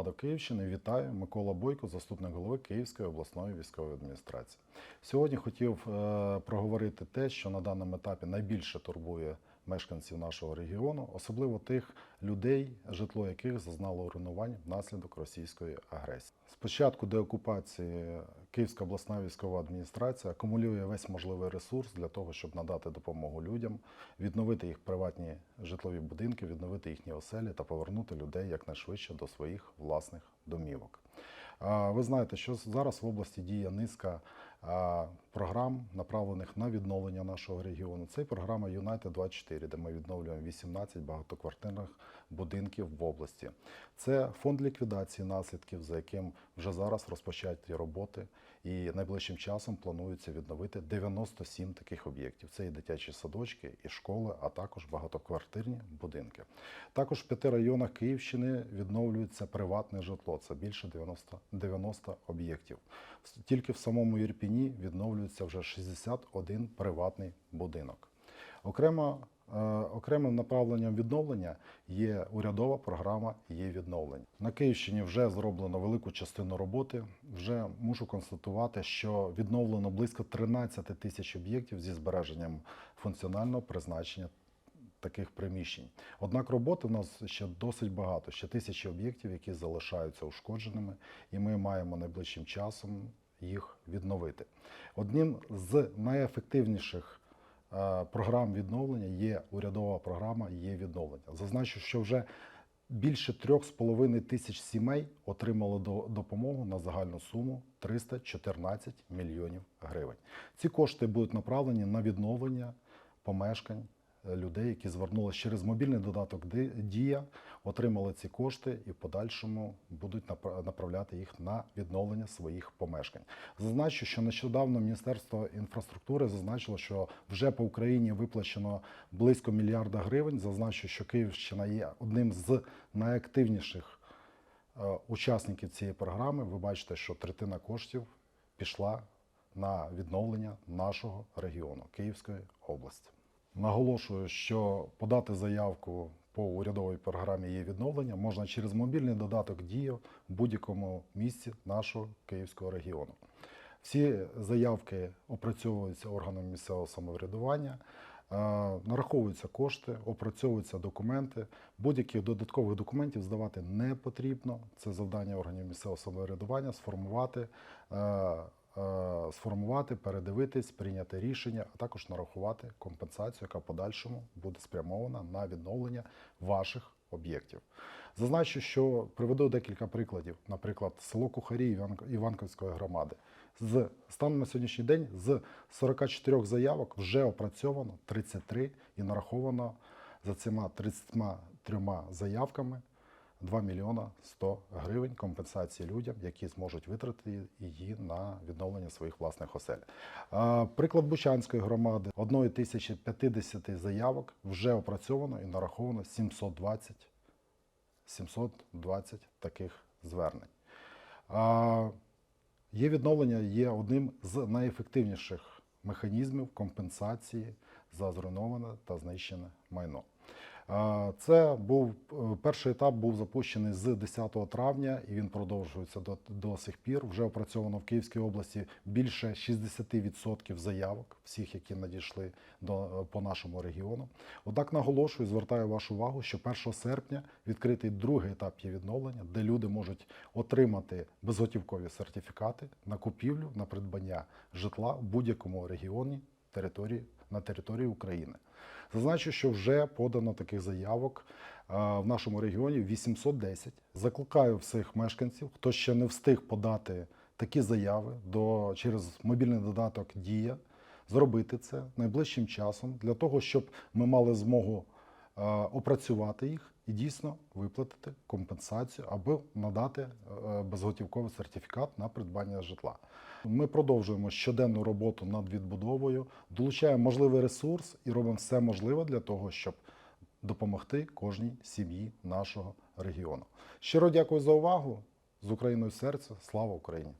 громаду Київщини. Вітаю Микола Бойко, заступник голови Київської обласної військової адміністрації. Сьогодні хотів е, проговорити те, що на даному етапі найбільше турбує мешканців нашого регіону, особливо тих людей, житло яких зазнало руйнувань внаслідок російської агресії. Спочатку деокупації Київська обласна військова адміністрація акумулює весь можливий ресурс для того, щоб надати допомогу людям, відновити їх приватні житлові будинки, відновити їхні оселі та повернути людей якнайшвидше до своїх власних домівок. Ви знаєте, що зараз в області діє низка програм, направлених на відновлення нашого регіону. Це програма United 24 де ми відновлюємо 18 багатоквартирних будинків в області. Це фонд ліквідації наслідків, за яким вже зараз розпочаті роботи, і найближчим часом планується відновити 97 таких об'єктів. Це і дитячі садочки, і школи, а також багатоквартирні будинки. Також в п'яти районах Київщини відновлюється приватне житло. Це більше 90, 90 об'єктів. Тільки в самому Ірпіні відновлюється вже 61 приватний будинок. Окремо, е, окремим направленням відновлення є урядова програма «Є відновлення». На Київщині вже зроблено велику частину роботи. Вже мушу констатувати, що відновлено близько 13 тисяч об'єктів зі збереженням функціонального призначення таких приміщень. Однак роботи в нас ще досить багато, ще тисячі об'єктів, які залишаються ушкодженими, і ми маємо найближчим часом їх відновити. Одним з найефективніших е, програм відновлення є урядова програма є відновлення. Зазначу, що вже більше 3,5 тисяч сімей отримали до- допомогу на загальну суму 314 мільйонів гривень. Ці кошти будуть направлені на відновлення помешкань людей, які звернулися через мобільний додаток Дія, отримали ці кошти і в подальшому будуть напра- направляти їх на відновлення своїх помешкань. Зазначу, що нещодавно Міністерство інфраструктури зазначило, що вже по Україні виплачено близько мільярда гривень. Зазначу, що Київщина є одним з найактивніших е, учасників цієї програми. Ви бачите, що третина коштів пішла на відновлення нашого регіону Київської області. Наголошую, що подати заявку по урядовій програмі є відновлення можна через мобільний додаток Дія в будь-якому місці нашого Київського регіону. Всі заявки опрацьовуються органами місцевого самоврядування, е, нараховуються кошти, опрацьовуються документи. Будь-яких додаткових документів здавати не потрібно. Це завдання органів місцевого самоврядування сформувати, е, сформувати, передивитись, прийняти рішення, а також нарахувати компенсацію, яка подальшому буде спрямована на відновлення ваших об'єктів. Зазначу, що приведу декілька прикладів. Наприклад, село Кухарі Іван- Іванківської громади. З станом на сьогоднішній день з 44 заявок вже опрацьовано 33 і нараховано за цими 33 заявками 2 мільйона 100 гривень компенсації людям, які зможуть витратити її на відновлення своїх власних осель. Приклад Бучанської громади. Одної тисячі 50 заявок вже опрацьовано і нараховано 720 720 таких звернень. Є відновлення є одним з найефективніших механізмів компенсації за зруйноване та знищене майно. Це був е, перший етап був запущений з 10 травня і він продовжується до, до сих пір. Вже опрацьовано в Київській області більше 60% заявок, всіх, які надійшли до, е, по нашому регіону. Однак наголошую, звертаю вашу увагу, що 1 серпня відкритий другий етап є відновлення, де люди можуть отримати безготівкові сертифікати на купівлю, на придбання житла в будь-якому регіоні території на території України. Зазначу, що вже подано таких заявок е, в нашому регіоні 810. Закликаю всіх мешканців, хто ще не встиг подати такі заяви до, через мобільний додаток Дія, зробити це найближчим часом для того, щоб ми мали змогу опрацювати їх і дійсно виплатити компенсацію або надати е, безготівковий сертифікат на придбання житла. Ми продовжуємо щоденну роботу над відбудовою, долучаємо можливий ресурс і робимо все можливе для того, щоб допомогти кожній сім'ї нашого регіону. Щиро дякую за увагу. З Україною в серці. Слава Україні!